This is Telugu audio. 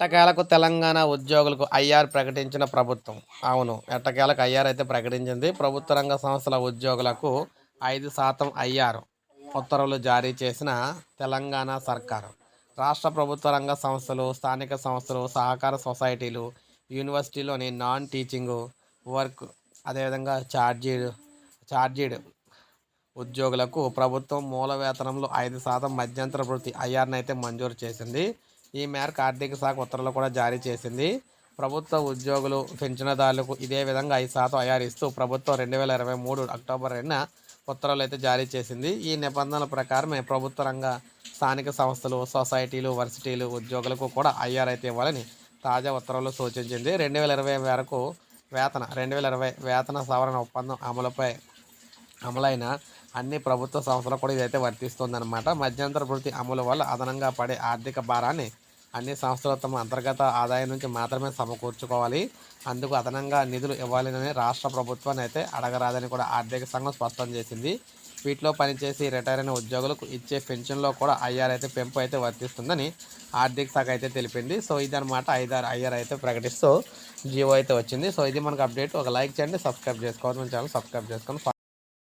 ఎట్టకేలకు తెలంగాణ ఉద్యోగులకు ఐఆర్ ప్రకటించిన ప్రభుత్వం. అవును ఎట్టకేలకు ఐఆర్ అయితే ప్రకటించింది. ప్రభుత్వ రంగ సంస్థల ఉద్యోగులకు ఐదు శాతం ఐఆర్ ఉత్తర్వులు జారీ చేసిన తెలంగాణ సర్కారు. రాష్ట్ర ప్రభుత్వ రంగ సంస్థలు స్థానిక సంస్థలు సహకార సొసైటీలు యూనివర్సిటీలోని నాన్ టీచింగ్ వర్క్ అదేవిధంగా ఛార్జీడ్ ఛార్జీడ్ ఉద్యోగులకు ప్రభుత్వం మూల వేతనంలో ఐదు శాతం మధ్యంతర వృత్తి ఐఆర్ని అయితే మంజూరు చేసింది. ఈ మేరకు ఆర్థిక శాఖ ఉత్తర్వులు కూడా జారీ చేసింది. ప్రభుత్వ ఉద్యోగులు పెన్షనదారులకు ఇదే విధంగా ఐదు శాతం అయారిస్తూ ఇస్తూ ప్రభుత్వం రెండు వేల ఇరవై మూడు అక్టోబర్ రెండున ఉత్తర్వులు అయితే జారీ చేసింది. ఈ నిబంధనల ప్రకారమే ప్రభుత్వ రంగ స్థానిక సంస్థలు సొసైటీలు వర్సిటీలు ఉద్యోగులకు కూడా ఐఆర్ అయితే ఇవ్వాలని తాజా ఉత్తర్వులు సూచించింది. రెండు వేల ఇరవై వరకు వేతన రెండు వేల ఇరవై వేతన సవరణ ఒప్పందం అమలుపై అమలైన అన్ని ప్రభుత్వ సంస్థలు కూడా ఇదైతే వర్తిస్తుందన్నమాట. మధ్యంతర వృత్తి అమలు వల్ల అదనంగా పడే ఆర్థిక భారాన్ని అన్ని సంస్థలు తమ అంతర్గత ఆదాయం నుంచి మాత్రమే సమకూర్చుకోవాలి. అందుకు అదనంగా నిధులు ఇవ్వాలని రాష్ట్ర ప్రభుత్వాన్ని అయితే అడగరాదని కూడా ఆర్థిక సంఘం స్పష్టం చేసింది. వీటిలో పనిచేసి రిటైర్ అయిన ఉద్యోగులకు ఇచ్చే పెన్షన్లో కూడా ఐఆర్ అయితే పెంపు అయితే వర్తిస్తుందని ఆర్థిక శాఖ అయితే తెలిపింది. సో ఇదనమాట ఐదారు ఐఆర్ అయితే ప్రకటిస్తూ జియో అయితే వచ్చింది. సో ఇది మనకు అప్డేట్. ఒక లైక్ చేయండి సబ్స్క్రైబ్ చేసుకోవాలి. మన ఛానల్ సబ్స్క్రైబ్ చేసుకొని